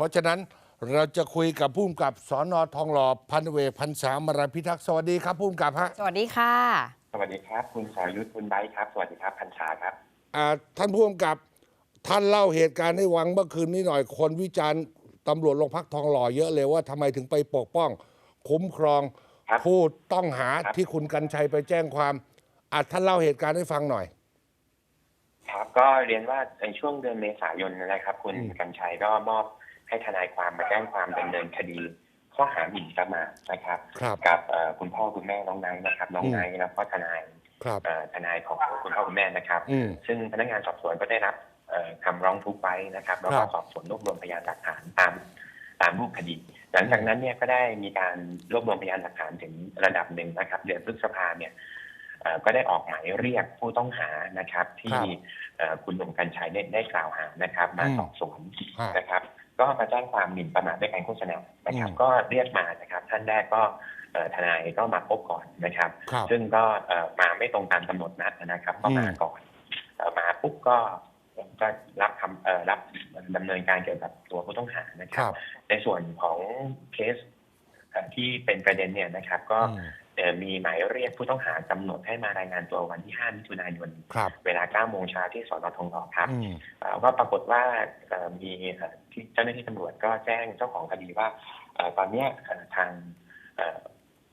เพราะฉะนั้นเราจะคุยกับผู้กำกับสอนอทองหล่อพันเวกพันสามมรพิทักษ์สวัสดีครับผู้กำกับฮะสวัสดีค่ะ สวัสดีครับ คุณสรยุทธคุณไบร์ทครับ สวัสดีครับพันชาครับอ่าท่านผู้กำกับท่านเล่าเหตุการณ์ให้วังเมื่อคืนนี้หน่อยคนวิจารณ์ตำรวจโรงพักทองหล่อเยอะเลยว่าทำไมถึงไปปกป้อง คุ้มครองครับผู้ต้องหาครับที่คุณกัญชัยไปแจ้งความอะท่านเล่าเหตุการณ์ให้ฟังหน่อย ครับ ก็เรียนว่าในช่วงเดือนเมษายนนะครับ คุณอืมกัญชัยก็มอบ ให้ทนายความมาแจ้งความดำเนินคดีข้อหาหมิ่นประมาทนะครับ ครับ กับเอ่อคุณพ่อคุณแม่น้องไนท์นะครับ น้องอืม ไนท์แล้วก็ทนายครับ เอ่อทนายของคุณพ่อคุณแม่นะครับ อืม ซึ่งพนักงานสอบสวนก็ได้รับเอ่อคำร้องทุกข์ไว้นะครับแล้วคก็รับสอบสวนรวบรวมพยานหลักฐานตามตามรูปคดี หลังจากนั้นเนี่ยก็ได้มีการรวบรวมพยานหลักฐานถึงระดับหนึ่งนะครับเดือนพฤษภาเนี่ยเอ่อก็ได้ออกหมายเรียกผู้ต้องหานะครับ ที่ครับเอ่อคุณหนุ่มกัญชัยได้ได้กล่าวหานะครับ มาอืมสอบสวนฮะ นะครับ ก็มาแจ้งความหมิ่นประมาทด้วยการโฆษณานะครับอืมก็เรียกมานะครับท่านแรกก็เอ่อทนายก็มาพบก่อนนะครับครับซึ่งก็เอ่อมาไม่ตรงตามกำหนดนัดนะครับ ก็มาอืมก่อนเอ่อมาปุ๊บก็ก็รับคำเอ่อรับดำเนินการเกี่ยวกับตัวผู้ต้องหานะคครับรับ ในส่วนของเคสเอ่อที่เป็นประเด็นเนี่ยนะครับ ก็อื มเอ่อมีหมายเรียกผู้ต้องหากำหนดให้มารายงานตัววันที่ 5 มิถุนายนครับเวลา 9 โมงเช้าที่สอนอทองหล่อครับอืมเอ่อก็ปรากฏว่าเอ่อมีเอ่อที่เจ้าหน้าที่ตำรวจก็แจ้งเจ้าของคดีว่าเอ่อตอนเนี้ยเอ่อทางเอ่อ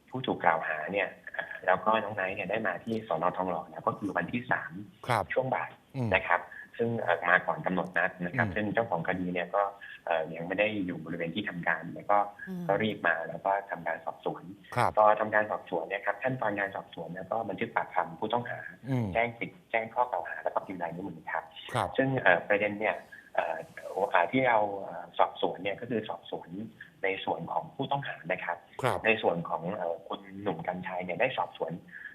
ผู้ถูกกล่าวหาเนี่ยเอ่อแล้วก็น้องไนท์เนี่ยได้มาที่สอนอทองหล่อแล้วก็คือวันที่สามครับช่วงบ่ายอืมนะครับ ซึ่งเอ่อมาก่อนกำหนดนัดนะครับอืมซึ่งเจ้าของคดีเนี่ยก็เอ่อ ยังไม่ได้อยู่บริเวณที่ทำการ แล้วก็อืมก็รีบมาแล้วก็ทำการสอบสวนครับพอทำการสอบสวนเนี่ยครับขั้นตอนการสอบสวนแล้วก็บันทึกปากคำผู้ต้องหาอืมแจ้งสิทธิ์แจ้งข้อกล่าวหาแล้วก็พิมพ์ลายนิ้วมือครับครับซึ่งเอ่อประเด็นเนี่ยเอ่อโอกาสที่เราเอ่อสอบสวนเนี่ยก็คือสอบสวนในส่วนของผู้ต้องหานะครับครับในส่วนของเอ่อคุณหนุ่มกัญชัยเนี่ยได้สอบสวน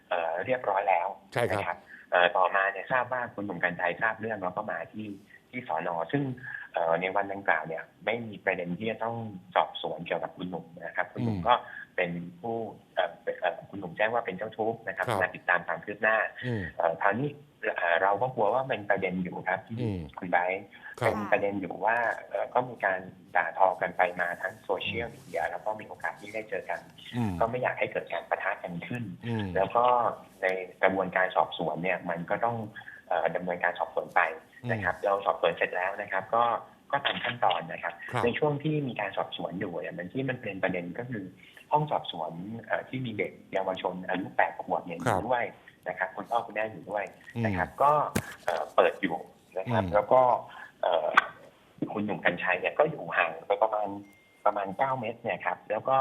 เอ่อเรียบร้อยแล้วใช่ครับนะครับเอ่อต่อมาเนี่ยทราบว่าคุณหนุ่มกัญชัยทราบเรื่องแล้วก็มาที่ที่สอนอซึ่งเอ่อ ในวันดังกล่าวเนี่ยไม่มีประเด็นที่จะต้องสอบสวนเกี่ยวกับคุณหนุ่มนะครับ คุณหนุ่มอืมก็เป็นผู้เอ่อเป็นเอ่อคุณหนุ่มแจ้งว่าเป็นเจ้าทุกข์นะครับครับมาติดตามความคืบหน้าอืมเอ่อคราวนี้เอ่อเราก็กลัวว่าเป็นประเด็นอยู่ครับที่อืมคุณไบร์ทครัเป็บนประเด็นอยู่ว่าเอ่อก็มีการด่าทอกันไปมาทั้งโซเชียลมีเดียแล้วก็มีโอกาสที่ได้เจอกันอืมก็ไม่อยากให้เกิดการประทะกันขึ้นอืมแล้วก็ในกระบวนการสอบสวนเนี่ยมันก็ต้องเอ่อ ดำเนินการสอบสวนไปนะครับ เราสอบสวนเสร็จแล้วนะครับ ก็ก็ตามขั้นตอนนะครับครับ ในช่วงที่มีการสอบสวนอยู่เนี่ยมันที่มันเป็นประเด็นก็คือห้องสอบสวนเอ่อที่มีเด็กเยาวชนอายุแปดขวบเนี่ยอครัยู่บด้วยนะครับคุณพ่อคุณแม่อยู่ด้วยอืมนะครับ ก็เอ่อเปิดอยู่นะครับอืมแล้วก็เอ่อคุณหนุ่มกัญชัยเนี่ยก็อยู่ห่างไปประมาณประมาณเก้าเมตรเนี่ยครับ แล้วก็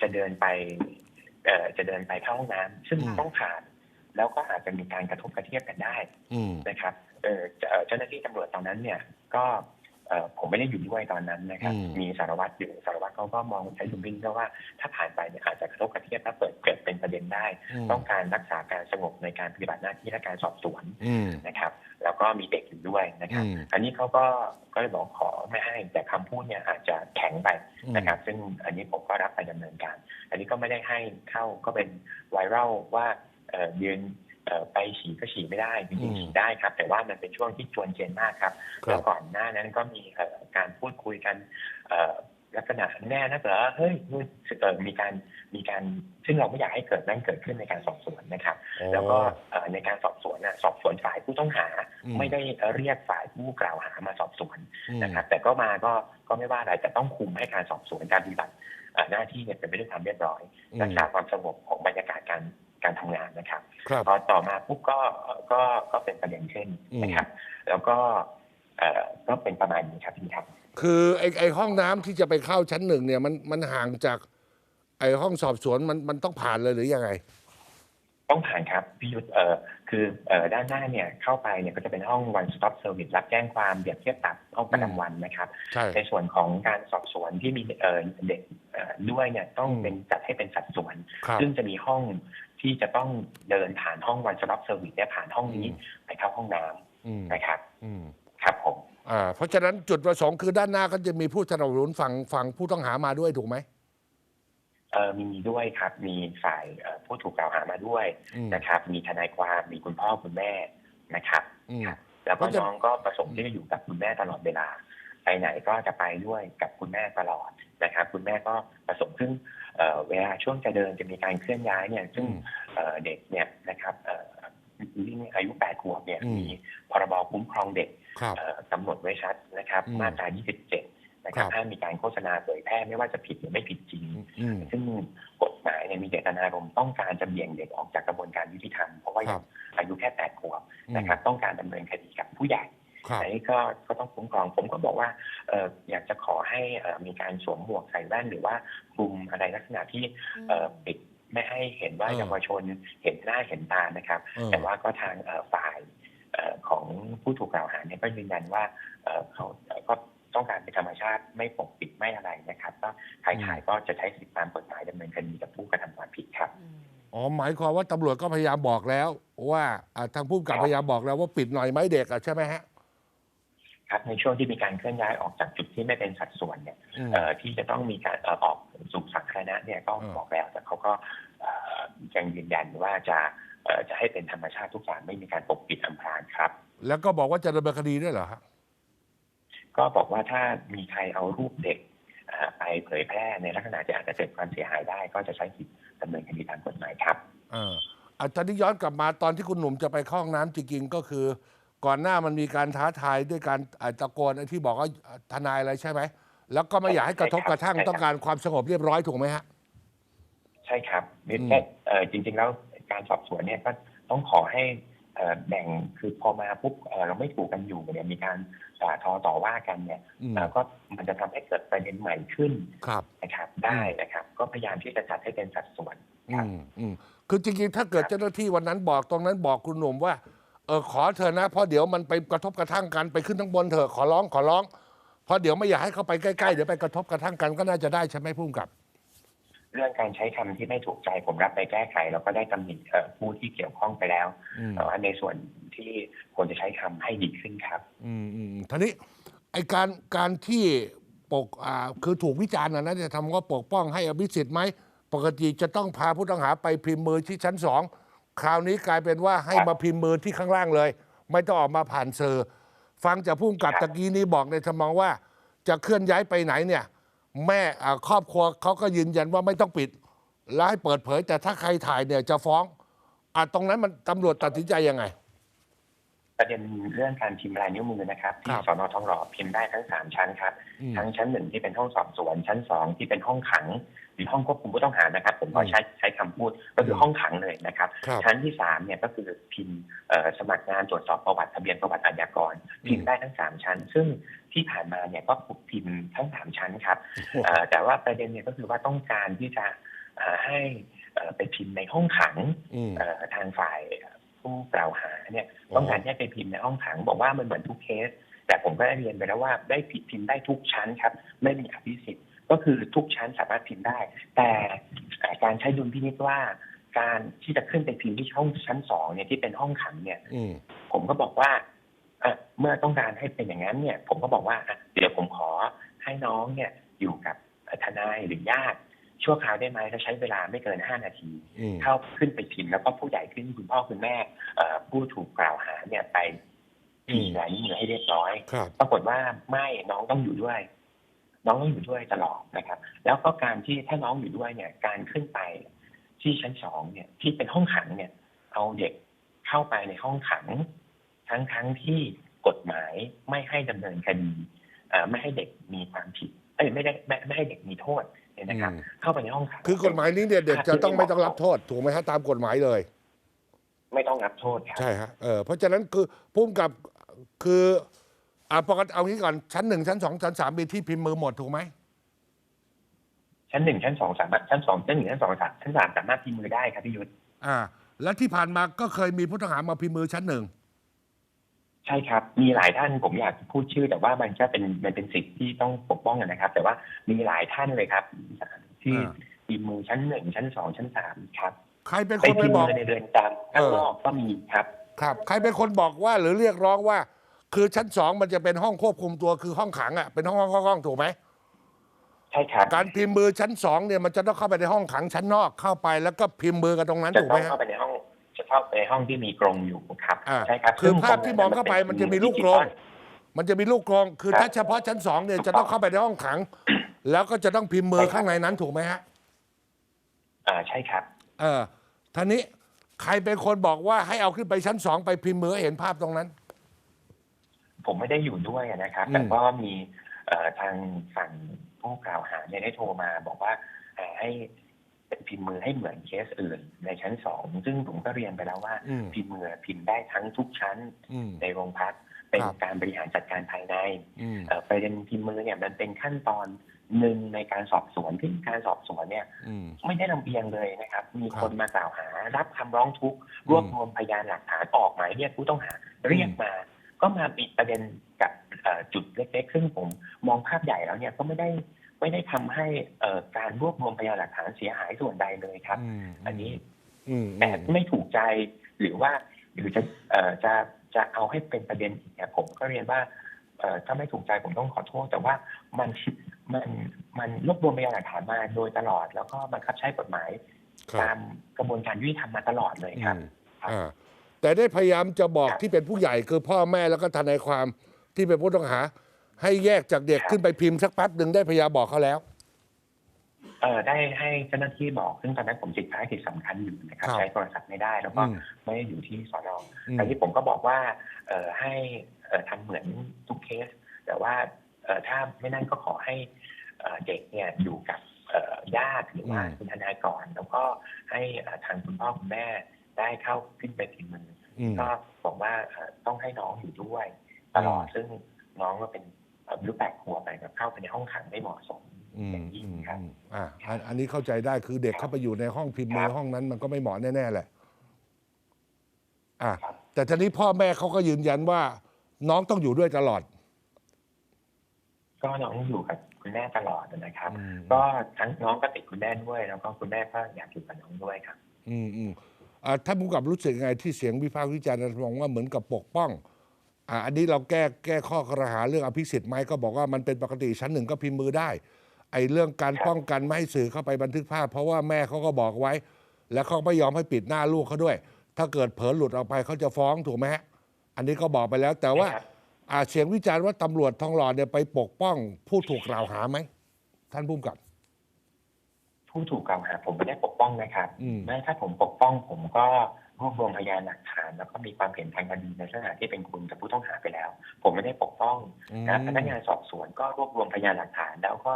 จะเดินไปเอ่อจะเดินไปเข้าห้องน้ำซึ่งอืมต้องผ่าน แล้วก็อาจจะมีการกระทบกระเทียบกันได้อืมนะครับเอ่อเอ่อเจ้าหน้าที่ตำรวจตอนนั้นเนี่ยก็เอ่อผมไม่ได้อยู่ด้วยตอนนั้นนะครับอืมมีสารวัตรอยู่สารวัตรเขาก็มองใช้ดุลพินิจว่าถ้าผ่านไปเนี่ยอาจจะกระทบกระเทียบถ้าเปิดเกิดเป็นประเด็นได้มต้องการรักษาการสงบในการปฏิบัติหน้าที่และการสอบสวนอืมนะครับ แล้วก็มีเด็กอยู่ด้วยนะครับอืมอันนี้เขาก็ก็เลยบอกขอไม่ให้แต่คำพูดเนี่ยอาจจะแข็งไปนะครับ ซึ่งอันนี้ผมก็รับไปดำเนินการ อันนี้ก็ไม่ได้ให้เข้าก็เป็นไวรัลว่า เอ่อยืนเอ่อไปฉี่ก็ฉี่ไม่ได้จริงอืมๆฉี่ได้ครับ แต่ว่ามันเป็นช่วงที่จวนเจนมากครับครัแล้วบก่อนหน้านั้นก็มีเอ่อการพูดคุยกันเอ่อลักษณะแน่นะเหรอเฮ้ยนู่นเอ่อมีการมีการซึ่งเราไม่อยากให้เกิดนั่นเกิดขึ้นในการสอบสวนนะครับอ๋อแล้วก็เอ่อในการสอบสวนน่ะสอบสวนฝ่ายผู้ต้องหาอืมไม่ได้เรียกฝ่ายผู้กล่าวหามาสอบสวนอืมนะครับ แต่ก็มาก็ก็ไม่ว่าอะไรแต่ต้องคุมให้การสอบสวนการปฏิบัติเอ่อหน้าที่เนี่ยเป็นไปด้วยความเรียบร้อยอืมรักษาความสงบของบรรยากาศการ การทำงานนะครับครับพอต่อมาปุ๊บก็ก็ก็เป็นประเด็นขึ้นนะครับ แล้วก็เอ่อก็เป็นประมาณนี้ครับพี่ครับคือไอ้ไอ้ห้องน้ำที่จะไปเข้าชั้นหนึ่งเนี่ยมันมันห่างจาก ไอ้ห้องสอบสวนมันมันต้องผ่านเลยหรือยังไง ต้องผ่านครับพี่ยุทธเอ่อคือเอ่อด้านหน้าเนี่ยเข้าไปเนี่ยก็จะเป็นห้อง one stop service รับแจ้งความเปรียบเทียบปรับห้องประจำวันนะครับใช่ในส่วนของการสอบสวนที่มีเอ่อเด็กเอ่อด้วยเนี่ยต้องอืมเป็นจัดให้เป็นสัดส่วนครับซึ่งจะมีห้อง ที่จะต้องเดินผ่านห้อง one stop service เนี่ยผ่านห้องนี้อืมไปเข้าห้องน้อืมำนะครับอืมครับผมอ่าเพราะฉะนั้นจุดประสงค์คือด้านหน้าก็จะมีผู้สนับสนุนฝั่งฝั่งผู้ต้องหามาด้วยถูกไหมเอ่อมีด้วยครับ มีฝ่ายเอ่อผู้ถูกกล่าวหามาด้วยอืมนะครับ มีทนายความมีคุณพ่อคุณแม่นะครับอืมครับแล้วเพก็ราะฉะน้องก็ประสงค์ที่จะอยู่กับคุณแม่ตลอดเวลา ไปไหนก็จะไปด้วยกับคุณแม่ตลอดนะครับคุณแม่ก็ประสบซึ่งเอ่อเวลาช่วงจะเดินจะมีการเคลื่อนย้ายเนี่ยซึ่งอืมเอ่อเด็กเนี่ยนะครับเอ่อยิ่งอายุ 8 ขวบเนี่ยอืมมีพรบคุ้มครองเด็กครับเอ่อกำหนดไว้ชัดนะครับอืมมาตรา 27 นะครับครับห้ามมีการโฆษณาเผยแพร่ไม่ว่าจะผิดหรือไม่ผิดจริงอืมซึ่งกฎหมายเนี่ยมีเจตนารมณ์ต้องการจะเบี่ยงเด็กออกจากกระบวนการยุติธรรม เพราะว่าคยัรังบอายุแค่ 8 ขวบอืมนะครับต้องการดำเนินคดีกับผู้ใหญ่ครับ อันนี้ก็ก็ต้องคุ้มครอง ผมก็บอกว่าเอ่ออยากจะขอให้เอ่อมีการสวมหมวกใส่แว่นหรือว่าคลุมอะไรลักษณะที่เอ่อปิดไม่ให้เห็นว่าเออเยาวชนเห็นหน้าเห็นตานะครับเออแต่ว่าก็ทางเอ่อฝ่ายเอ่อของผู้ถูกกล่าวหาเนี่ยก็ยืนยันว่าเอ่อเขาเอ่อก็ต้องการเป็นธรรมชาติไม่ปกปิดไม่อะไรนะครับ ก็ใครถ่ายก็จะใช้สิทธิตามกฎหมายดำเนินคดีกับผู้กระทำความผิดครับอืมอ๋อหมายความว่าตำรวจก็พยายามบอกแล้ว ว่าอ่าทางผู้กำกับพยายามบอกแล้วว่าปิดหน่อยไหมเด็กอะใช่ไหมฮะ ครับในช่วงที่มีการเคลื่อนย้ายออกจากจุดที่ไม่เป็นสัดส่วนเนี่ยอืมเอ่อที่จะต้องมีการเอ่อออกสู่สาธารณะเนี่ยก็เออบอกแล้วแต่เขาก็เอ่อยังยืนยันว่าจะเอ่อจะให้เป็นธรรมชาติทุกอย่างไม่มีการปกปิดอำพรางครับ แล้วก็บอกว่าจะดำเนินคดีด้วยเหรอฮะก็บอกว่าถ้ามีใครเอารูปเด็กเอ่อไปเผยแพร่ในลักษณะที่อาจจะเกิดความเสียหายได้ ก็จะใช้สิทธิดำเนินคดีตามกฎหมายครับเอออาจารย์ย้อนกลับมาตอนที่คุณหนุ่มจะไปเข้าห้องน้ำจริงๆก็คือ ก่อนหน้ามันมีการท้าทายด้วยการอ่าตะโกนไอ้ที่บอกว่าทนายอะไรใช่ไหมแล้วก็ไม่อยากให้กระทบกระทั่งใช่ครับ ต้องการความสงบเรียบร้อยถูกไหมฮะ ใช่ครับอืมแค่เอ่อจริง ๆ แล้วการสอบสวนเนี่ยก็ต้องขอให้เอ่อแบ่งคือพอมาปุ๊บเอ่อเราไม่ถูกกันอยู่เนี่ยมีการด่าทอต่อว่ากันเนี่ยอืม เอ่อก็มันจะทำให้เกิดประเด็นใหม่ขึ้นครับ นะครับ ได้นะครับ ก็พยายามที่จะจัดให้เป็นสัดส่วน อืมอืมคือจริงๆ ถ้าเกิดเจ้าหน้าที่วันนั้นบอกตรงนั้นบอกคุณหนุ่มว่า เออขอเธอะนะเพราะเดี๋ยวมันไปกระทบกระทั่งกันไปขึ้นทั้างบนเถอะขอร้องขอร้องเพราะเดี๋ยวไม่อยากให้เข้าไปใกล้ๆเดี๋ยวไปกระทบกระทั่งกันก็น่าจะได้ใช่ไหมพุ่มกับ เรื่องการใช้คำที่ไม่ถูกใจผมรับไปแก้ไข แล้วก็ได้ตำหนิเอ่อผู้ที่เกี่ยวข้องไปแล้วอืมแต่ว่าในส่วนที่ควรจะใช้คำให้ดีขึ้นครับ อืมอืมทีนี้ไอการการที่ปกอ่าคือถูกวิจารณ์นะนะจะทำว่าปกป้องให้อภิสิทธิ์ไหมปกติจะต้องพาผู้ต้องหาไปพิมพ์มือที่ชั้นสอง คราวนี้กลายเป็นว่าให้มาพิมพ์มือที่ข้างล่างเลย ไม่ต้องออกมาผ่านเซอร์ฟังจากผู้กำกับครับตะกี้นี้บอกในทำนองว่า จะเคลื่อนย้ายไปไหนเนี่ย แม่อ่าครอบครัวเขาก็ยืนยันว่าไม่ต้องปิด และให้เปิดเผย แต่ถ้าใครถ่ายเนี่ยจะฟ้องอะตรงนั้นมันตำรวจตัดสินใจยังไง ประเด็นเรื่องการพิมพ์ลายนิ้วมือนะครับคที่รับสอนอทองหล่อพิมพ์ได้ทั้งสามชั้นครับ อืม ทั้งชั้นหนึ่งที่เป็นห้องสอบสวน ชั้นสองที่เป็นห้องขัง หรือห้องควบคุมผู้ต้องหานะครับ ผมก็อืมใช้ใช้คำพูดก็คืออมห้องขังเลยนะครับ ครับ ชั้นที่สามเนี่ยก็คือพิมพ์เอ่อสมัครงานตรวจสอบประวัติทะเบียนประวัติอาชญากรพิมพ์ได้ทั้งสามชั้น ซึ่งที่ผ่านมาเนี่ยก็พิมพ์ทั้งสามชั้นครับเอ่อแต่ว่าประเด็นเนี่ยก็คือว่าต้องการที่จะเอ่อให้เอ่อไปพิมพ์ในห้องขัง อืม เอ่อทางฝ่ายผู้กล่าวหาเนี่ยต้องการแยกไปพิมพ์ในห้องขัง บอกว่ามันเหมือนทุกเคส แต่ผมก็ได้เรียนไปแล้วว่าได้ผิดพิมพ์ได้ทุกชั้นครับ ไม่มีอภิสิทธิ์ ก็คือทุกชั้นสามารถพิมพ์ได้ แต่เอ่อการใช้ดุลพินิจว่าการที่จะขึ้นไปพิมพ์ที่ห้องชั้นสองเนี่ยที่เป็นห้องขังเนี่ยอืมผมก็บอกว่าเอ่อเมื่อต้องการให้เป็นอย่างนั้นเนี่ย ผมก็บอกว่าอะเดี๋ยวผมขอให้น้องเนี่ยอยู่กับเอ่อทนายหรือญาติชั่วคราวได้ไหมถ้าใช้เวลาไม่เกินห้านาทีอืมเข้าขึ้นไปพิมพ์แล้วก็ผู้ใหญ่ขึ้นคุณพ่อคุณแม่เอ่อผู้ถูกกล่าวหาเนี่ยไปพิมพ์ลายนิ้วมือให้เรียบร้อยครับปรากฏว่าไม่น้องต้องอยู่ด้วย น้องต้องอยู่ด้วยตลอดนะครับ แล้วก็การที่ถ้าน้องอยู่ด้วยเนี่ย การขึ้นไปที่ชั้นสองเนี่ย ที่เป็นห้องขังเนี่ย เอาเด็กเข้าไปในห้องขัง ทั้งทั้งที่กฎหมายไม่ให้ดำเนินคดีเอ่อไม่ให้เด็กมีความผิดเอ้ยไม่ได้ไม่ไม่ให้เด็กมีโทษเนี่ยนะครับอืมเข้าไปในห้องขังคือกฎหมายนี้เนี่ยเด็กจะต้องไม่ต้องรับโทษถูกไหมฮะตามกฎหมายเลย ไม่ต้องรับโทษครับใช่ฮะเออเพราะฉะนั้นคือพุ่มกับคือ อ่าปกติเอางี้ก่อนชั้นหนึ่งชั้นสองชั้นสามมีที่พิมพ์มือหมดถูกไหมชั้นหนึ่งชั้นสองสามารถชั้นสองชั้นหนึ่งชั้นสองสามชั้นสามสามารถพิมพ์มือได้ครับพี่ยุทธอ่า แล้วที่ผ่านมาก็เคยมีผู้ต้องหามาพิมพ์มือชั้นหนึ่งใช่ครับ มีหลายท่านผมอยากพูดชื่อ แต่ว่ามันก็เป็นมันเป็นสิทธิ์ที่ต้องปกป้องกันนะครับ แต่ว่ามีหลายท่านเลยครับที่พิมพ์มือชั้นหนึ่งชั้นสองชั้นสามครับ ใครเป็นไปคนไปพิมพ์บอกมือในเรือนจำข้างนอกก็มีครับ ครับ ใครเป็นคนบอกว่าหรือเรียกร้องว่า คือชั้นสองมันจะเป็นห้องควบคุมตัวคือห้องขังอะเป็นห้องห้องห้องห้องถูกไหมใช่ครับการพิมพ์มือชั้นสองเนี่ยมันจะต้องเข้าไปในห้องขังชั้นนอกเข้าไปแล้วก็พิมพ์มือกันตรงนั้นจะถูกต้ไหอมงฮะเข้าไปในห้องจะเข้าไปในห้องที่มีกรงอยู่ครับอ่าใช่ครับคือซึ่งภาพที่มองเข้าไปมันจะมีลูกกรงมันจะมีลูกกรงคือครับถ้าเฉพาะชั้นสองเนี่ยจะต้องเข้าไปในห้องขัง แล้วก็จะต้องพิมพ์มือข้างในนั้นถูกไหมฮะ อ่าใช่ครับ เออท่านี้ใครเป็นคนบอกว่าให้เอาขึ้นไปชั้นสองไปพิมพ์มือให้เห็นภาพตรงนั้น ผมไม่ได้อยู่ด้วยนะครับอืมแต่ก็มีเอ่อทางฝั่งผู้กล่าวหาเนี่ยได้โทรมา บอกว่าเอ่อให้เป็นพิมพ์มือให้เหมือนเคสอื่น ในชั้นสองซึ่งผมก็เรียนไปแล้วว่าอืมพิมพ์มือพิมพ์ได้ทั้งทุกชั้นอืมในโรงพักเป็นครับการบริหารจัดการภายในอืมเอ่อประเด็นพิมพ์มือเนี่ยมันเป็นขั้นตอนหนึ่งในการสอบสวนที่การสอบสวนเนี่ยอืมไม่ได้ลำเอียงเลยนะครับ มีครับคนมากล่าวหา รับคำร้องทุกข์รวบรวมพยานหลักฐานออกหมายเรียกผู้ต้องหาเรียกมา ก็มาปิดประเด็นกับเอ่อจุดเล็กๆ ซึ่งผมมองภาพใหญ่แล้วเนี่ยก็ไม่ได้ไม่ได้ทำให้เอ่อการรวบรวมพยานหลักฐานเสียหายส่วนใดเลยครับมอันนี้อืมแต่ไม่ถูกใจหรือว่าหรือจะเอ่อจะจะเอาให้เป็นประเด็นอีกเนี่ยผมก็เรียนว่าเอ่อถ้าไม่ถูกใจผมต้องขอโทษ แต่ว่ามันมันมันรวบรวมพยานหลักฐานมาโดยตลอด แล้วก็บังคับใช้กฎหมายครับตามกระบวนการยุติธรรมมาตลอดเลยครับอืมครับอ่า แต่ได้พยายามจะบอกครับที่เป็นผู้ใหญ่คือพ่อแม่แล้วก็ทนายความที่เป็นผู้ต้องหา ให้แยกจากเด็กครับขึ้นไปพิมพ์สักแป๊บหนึ่งได้พยายามบอกเขาแล้ว เอ่อได้ให้เจ้าหน้าที่บอกซึ่งตอนนั้นผมติดภารกิจสำคัญอยู่นะครับ ครับใช้โทรศัพท์ไม่ได้แล้วก็อืมไม่ได้อยู่ที่สอนออืม แต่ที่ผมก็บอกว่า เอ่อให้เอ่อทำเหมือนทุกเคส แต่ว่าเอ่อถ้าไม่นั่นก็ขอให้เอ่อเด็กเนี่ยอยู่กับเอ่อญาติหรือว่าอืม คุณทนายก่อน แล้วก็ให้เอ่อทางคุณพ่อคุณแม่ ได้เข้าขึ้นไปพิมพ์มืออืมก็บอกว่าเอ่อต้องให้น้องอยู่ด้วยตลอดอืมซึ่งน้องก็เป็นเอ่ออายุแปดขวบไปแบบเข้าไปในห้องขังไม่เหมาะสมอืมอย่างยิ่งอืมครับอืมอ่าอันอันนี้เข้าใจได้คือเด็กเข้าไปอยู่ในห้องพิมพ์มือครับห้องนั้นมันก็ไม่เหมาะแน่ๆแหละอ่าครับแต่ทีนี้พ่อแม่เขาก็ยืนยันว่า น้องต้องอยู่ด้วยตลอด ก็น้องอยู่กับคุณแม่ตลอดนะครับอืมก็ทั้งน้องก็ติดคุณแม่ด้วยแล้วก็คุณแม่ก็อยากอยู่กับน้องด้วยครับ อืมอืมอ่า ท่านผู้กำกับรู้สึกยังไงที่เสียงวิพากษ์วิจารณ์มองว่าเหมือนกับปกป้องอ่าอันนี้เราแก้แก้ข้อกระหาเรื่องอภิสิทธิ์ไหมก็บอกว่ามันเป็นปกติชั้นหนึ่งก็พิมพ์มือได้ ไอ้เรื่องการป้องกันไม่ให้สื่อเข้าไปบันทึกภาพ เพราะว่าแม่เขาก็บอกไว้ แล้วเขาไม่ยอมให้ปิดหน้าลูกเขาด้วย ถ้าเกิดเผลอหลุดออกไปเขาจะฟ้องถูกไหมฮะอันนี้ก็บอกไปแล้วแต่ว่าอ่าเสียงวิจารณ์ว่าตำรวจทองหล่อเนี่ยไปปกป้องผู้ถูกกล่าวหาไหมท่านผู้กับ ผู้ถูกกล่าวหาผมไม่ได้ปกป้องนะครับอืม แม้ถ้าผมปกป้องผมก็รวบรวมพยานหลักฐาน แล้วก็มีความเห็นทางคดีในลักษณะที่เป็นคุณกับผู้ต้องหาไปแล้ว ผมไม่ได้ปกป้องอืมนะพนักงานสอบสวนก็รวบรวมพยานหลักฐาน แล้วก็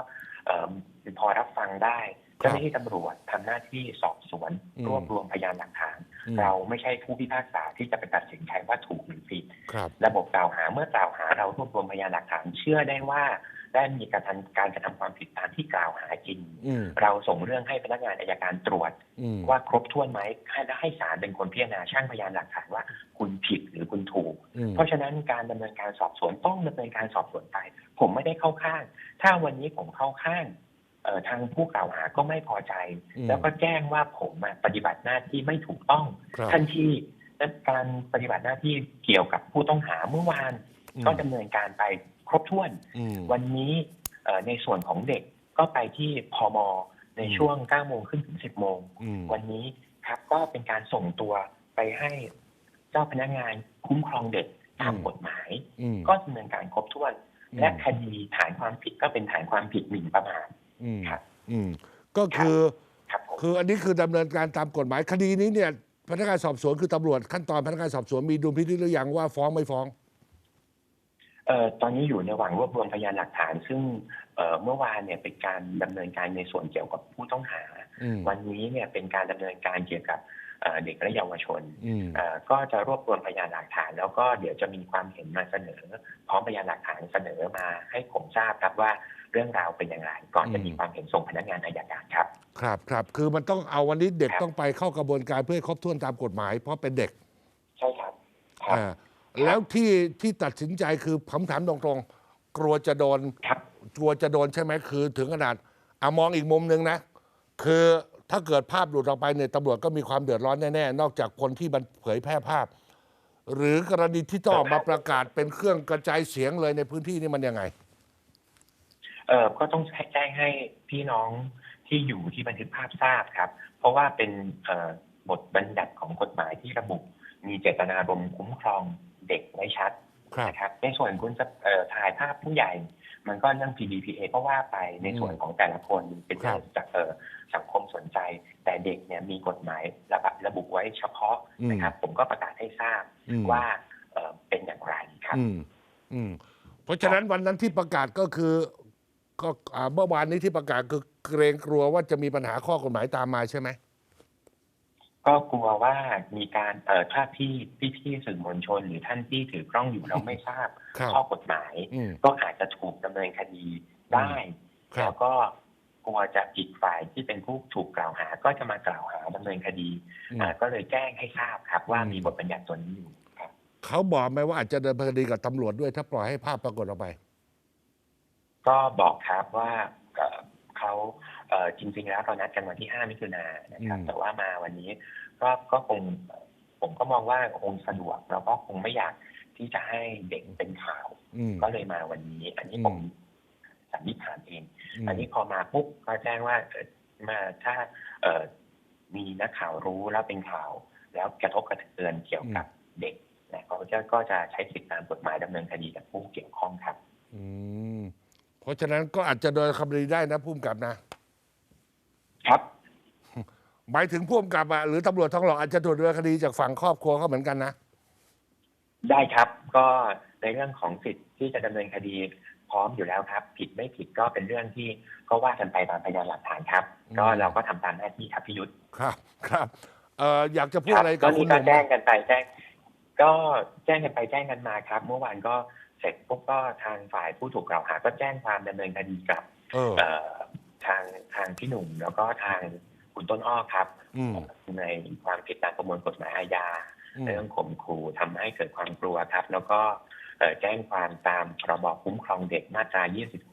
เอ่อพอรับฟังได้เจ้าหน้าที่ตำรวจทำหน้าที่สอบสวน อืม รวบรวมพยานหลักฐาน อืมเราไม่ใช่ผู้พิพากษาที่จะไปตัดสินใครว่าถูกหรือผิด ครับระบบกล่าวหาเมื่อกล่าวหาเรารวบรวมพยานหลักฐานเชื่อได้ว่า ได้มีการทำการกระทำความผิดตามที่กล่าวหาจริ งอืมเราส่งเรื่องให้พนักงานอายการตรวจอืมว่าครบถ้วนไหมให้ให้ศาลเป็นคนพิจารณาช่างพยานหลักฐานว่าคุณผิดหรือคุณถูกอืมเพราะฉะนั้นการดำเนินการสอบสวนต้องดำเนินการสอบสวนไป ผมไม่ได้เข้าข้าง ถ้าวันนี้ผมเข้าข้างเอ่อทางผู้กล่าวหาก็ไม่พอใจอืมแล้วก็แจ้งว่าผมอะปฏิบัติหน้าที่ไม่ถูกต้องครับทันทีและการปฏิบัติหน้าที่เกี่ยวกับผู้ต้องหาเมื่อวานอืมก็ดำเนินการไปครบถ้วนอืมวันนี้เอ่อในส่วนของเด็ก ก็ไปที่พมในอืมช่วง9โมงขึ้นถึง 10 โมงอืมวันนี้ครับก็เป็นการส่งตัวไปให้เจ้าพนักงานคุ้มครองเด็กตามอืมกฎหมายอืมก็ดำเนินการครบถ้วนอืมและคดีฐานความผิดก็เป็นฐานความผิดหมิ่นประมาทอืมครับอืมก็คือครับผมคืออันนี้คือดำเนินการตามกฎหมายคดีนี้เนี่ยพนักงานสอบสวนคือตำรวจขั้นตอนพนักงานสอบสวนมีดุลพินิจหรือยังว่าฟ้องไม่ฟ้อง เอ่อตอนนี้อยู่ในระหว่างรวบรวมพยานหลักฐาน ซึ่งเอ่อเมื่อวานเนี่ยเป็นการดำเนินการในส่วนเกี่ยวกับผู้ต้องหา อืม วันนี้เนี่ยเป็นการดำเนินการเกี่ยวกับเอ่อเด็กและเยาวชนอืม เอ่อก็จะรวบรวมพยานหลักฐาน แล้วก็เดี๋ยวจะมีความเห็นมาเสนอ พร้อมพยานหลักฐานเสนอมาให้ผมทราบครับว่าเรื่องราวเป็นอย่างไรก่อนจะมีความเห็นส่งพนักงานอายการครับ ครับครับ คือมันต้องเอาวันนี้เด็กครับ ต้องไปเข้ากระบวนการเพื่อให้ครบถ้วนตามกฎหมาย เพราะเป็นเด็กใช่ครับครับ อ่า แล้วที่ที่ตัดสินใจคือผมถามตรงๆ กลัวจะโดนครับกลัวจะโดนใช่ไหมคือ ถึงขนาดอะมองอีกมุมหนึ่งนะ คือถ้าเกิดภาพหลุดออกไปเนี่ยตำรวจก็มีความเดือดร้อนแน่ๆ นอกจากคนที่มันเผยแพร่ภาพ หรือกรณีที่ต้องออกมาประกาศเป็นเครื่องกระจายเสียงเลยในพื้นที่นี่มันยังไง เอ่อก็ต้องแจ้งให้พี่น้องที่อยู่ที่บันทึกภาพทราบครับ เพราะว่าเป็นเอ่อบทบัญญัติของกฎหมายที่ระบุมีเจตนารมณ์คุ้มครอง เด็กไว้ชัดครับนะครับในส่วนคุณจะเอ่อถ่ายภาพผู้ใหญ่ มันก็เรื่อง PDPA ก็ว่าไปในส่วนของแต่ละคนเป็นเรื่องจากเอ่อสังคมสนใจ แต่เด็กเนี่ยมีกฎหมายระบุระบุไว้เฉพาะนะครับ ผมก็ประกาศให้ทราบอืมว่าเอ่อเป็นอย่างไรครับอืมอืมเพราะฉะนั้นวันนั้นที่ประกาศก็คือก็อ่าเมื่อวานนี้ที่ประกาศคือเกรงกลัวว่าจะมีปัญหาข้อกฎหมายตามมาใช่ไหม ก็กลัวว่ามีการเอ่อถ้าพี่พี่พี่ๆสื่อมวลชน หรือท่านที่ถือกล้องอยู่แล้วไม่ทราบครับข้อกฎหมายอืมก็อาจจะถูกดำเนินคดีได้ครัแล้บวก็กลัวจะอีกฝ่ายที่เป็นผู้ถูกกล่าวหา ก็จะมากล่าวหาดำเนินคดีอืมอ่าก็เลยแจ้งให้ทราบครับ ว่าอืมมีบทบัญญัติตัวนี้อยู่ครับเขาบอกไหมว่าอาจจะเดินคดีกับตำรวจด้วยถ้าปล่อยให้ภาพปรากฏออกไป ก็บอกครับว่าเอ่อเขาเอ่อ จริง ๆ แล้วเรานัดกันวันที่ 5 มิถุนายนนะครับอืมแต่ว่ามาวันนี้ก็ก็คงผมก็มองว่าคงสะดวกแล้วก็คงไม่อยากที่จะให้เด็กเป็นข่าวอืมก็เลยมาวันนี้ อันนี้อืมผมสันนิษฐานเองอืมอันนี้พอมาปุ๊บก็แจ้งว่าเอ่อมาถ้าเอ่อมีนักข่าวรู้แล้วเป็นข่าว แล้วกระทบกระเทือนเกี่ยวกับเด็กนะก็จะก็จะใช้สิทธิตามกฎหมายดำเนินคดีกับผู้เกี่ยวข้องครับ อืม เพราะฉะนั้นก็อาจจะโดนคดีได้นะพุ่มกับนะ ครับหมายถึงพุ่มกับอะหรือตำรวจท้องหล่ออาจจะถูกดำเนินคดีจากฝั่งครอบครัวเขาเหมือนกันนะ ได้ครับ ก็ในเรื่องของสิทธิ์ที่จะดำเนินคดีพร้อมอยู่แล้วครับ ผิดไม่ผิดก็เป็นเรื่องที่ก็ว่ากันไปตามพยานหลักฐานครับอืมก็เราก็ทำตามหน้าที่ครับพิยุทธ ครับครับเอ่ออยากจะพูดครัอะไรก็กับคุนี่ณหก็นุ่มแจ้งกันไปแจ้งก็แจ้งกันไปแจ้งกันมาครับ เมื่อวานก็เสร็จปุ๊บก็ทางฝ่ายผู้ถูกกล่าวหา ก็แจ้งความดำเนินคดีกับเออ เอ่อ ทางทางพี่หนุ่มแล้วก็ทางคุณต้นอ้อครับอืม ในความผิดตามประมวลกฎหมายอาญา อืม เรื่องข่มขู่ทำให้เกิดความกลัวครับ แล้วก็เอ่อแจ้งความตามพรบคุ้มครองเด็กมาตรา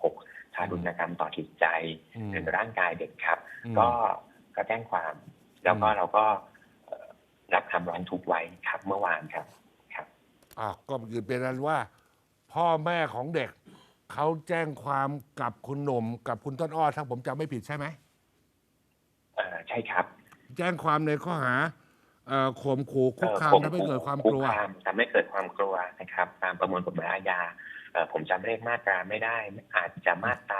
26 ทารุณกรรมต่อจิตใจอืม หรือร่างกายเด็กครับ อืม ก็ก็แจ้งความ แล้วก็อืม เราก็เอ่อรับคำร้องทุกข์ไว้ครับเมื่อวานครับครับอะก็คือเป็นนั้นว่า พ่อแม่ของเด็ก เขาแจ้งความกับคุณหนุ่มกับคุณต้นอ้อถ้าผมจำไม่ผิดใช่ไหม เอ่อใช่ครับแจ้งความในข้อหาเอ่อข่มขู่คุกคามเอ่อทำให้เกิดความกลัวคุกคามทำให้เกิดความกลัวนะครับ ตามประมวลกฎหมายอาญาเอ่อผมจำเลขมาตราไม่ได้ อาจจะมาตรา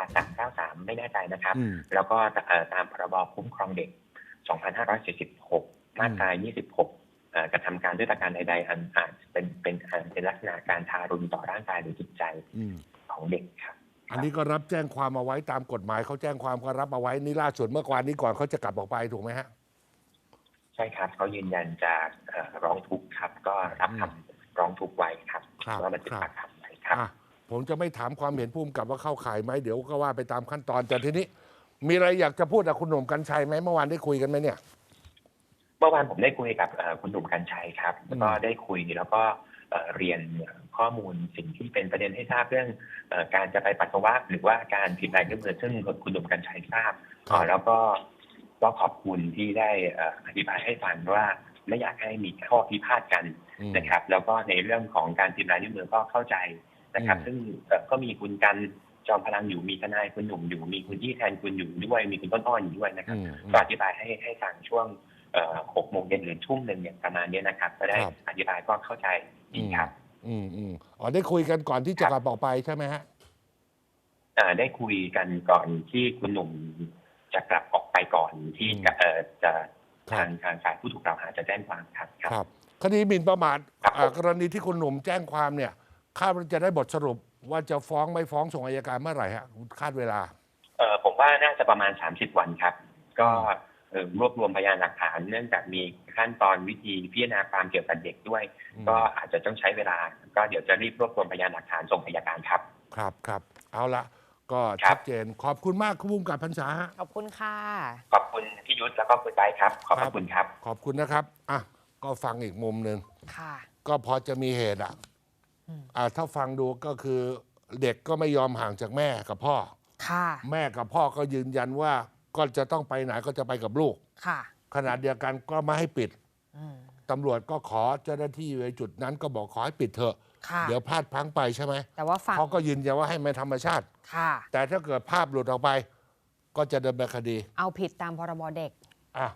393 ไม่แน่ใจนะครับ อืม แล้วก็เอ่อตามพรบคุ้มครองเด็ก 2576มาตรา 26เอ่อกระทำการด้วยประการใดๆอันอาจเป็นเป็นอันเป็นลักษณะการทารุณต่อร่างกายหรือจิตใจ อืม ของเด็กครับอันนี้ก็รับแจ้งความเอาไว้ตามกฎหมายเขาแจ้งความก็รับเอาไว้นี่ล่าสุดเมื่อวานนี้ก่อนเขาจะกลับออกไปถูกไหมฮะใช่ครับเขายืนยันจะเอ่อร้องทุกข์ครับ ก็รับคำร้องทุกข์ไว้ครับครับว่ามันเป็นครับปากคำไว้ครับอะผมจะไม่ถามความเห็นพุ่มกับว่าเข้าข่ายไหมเดี๋ยวก็ว่าไปตามขั้นตอนแต่ทีนี้ มีอะไรอยากจะพูดกับคุณหนุ่มกัญชัยไหมเมื่อวานได้คุยกันไหมเนี่ยเมื่อวานผมได้คุยกับเอ่อคุณหนุ่มกัญชัยครับแล้วก็อืมได้คุยแล้วก็เอ่อเรียน ข้อมูลสิ่งที่เป็นประเด็นให้ทราบเรื่องเอ่อการจะไปปัสสาวะหรือว่าการผิดลายนิ้วมือซึ่งคุณหนุ่มกัญชัยทราบครับเอ่อแล้วก็ก็ขอบคุณที่ได้เอ่ออธิบายให้ฟังว่าไม่อยากให้มีข้อพิพาทกันอืมนะครับ แล้วก็ในเรื่องของการผิดลายนิ้วมือก็เข้าใจนะครับอืมซึ่งเอ่อก็มีคุณกันจอมพลังอยู่มีทนายคุณหนุ่มอยู่มีคุณที่แทนคุณอยู่ด้วยมีคุณต้นอ้ออยู่ด้วยนะครับอืมอืมก็อธิบายให้ให้ฟังช่วงหกโมงเย็นหรือทุ่มหนึ่งเนี่ยประมาณเนี้ยนะครับ ก็ได้ครับอธิบายก็เข้าใจดีครับ อืมอืมอ๋อได้คุยกันก่อนที่จะครับกลับออกไปใช่ไหมฮะเอ่อได้คุยกันก่อนที่คุณหนุ่มจะกลับออกไปก่อนที่อืมจะเอ่อจะครับทางทางฝ่ายผู้ถูกกล่าวหาจะแจ้งความครับครับครับคดีหมิ่นประมาทครับอ่ากรณีที่คุณหนุ่มแจ้งความเนี่ย คาดว่าจะได้บทสรุปว่าจะฟ้องไม่ฟ้องส่งอายการเมื่อไหร่ฮะคาดเวลา เอ่อผมว่าน่าจะประมาณ 30 วันครับ ก็เอ่อ รวบรวมพยานหลักฐาน เนื่องจากมีขั้นตอนวิธีพิจารณาความเกี่ยวกับเด็กด้วยอืมก็อาจจะต้องใช้เวลา ก็เดี๋ยวจะรีบรวบรวมพยานหลักฐานส่งอัยการครับ ครับครับเอาละก็ครับชัดเจนขอบคุณมากคุณภูมิกับพันษาฮะขอบคุณค่ะ ขอบคุณพี่ยุทธแล้วก็คุณไบร์ทครับ ขอบพครัระบคุณครับ ขอบคุณนะครับอะก็ฟังอีกมุมหนึ่งค่ะก็พอจะมีเหตุอะอืมอ่าถ้าฟังดูก็คือเด็กก็ไม่ยอมห่างจากแม่กับพ่อ ค่ะ แม่กับพ่อก็ยืนยันว่า ก็จะต้องไปไหนก็จะไปกับลูก ค่ะ ขณะเดียวกันก็ไม่ให้ปิดอืม ตำรวจก็ขอเจ้าหน้าที่ในจุดนั้นก็บอกขอให้ปิดเถอะ ค่ะ เดี๋ยวพลาดพลั้งไปใช่ไหมแต่ว่าฝั่งเขาก็ยืนยันว่าให้มันธรรมชาติ ค่ะ แต่ถ้าเกิดภาพหลุดออกไป ก็จะดำเนินคดีเอาผิดตามพรบเด็ก อะ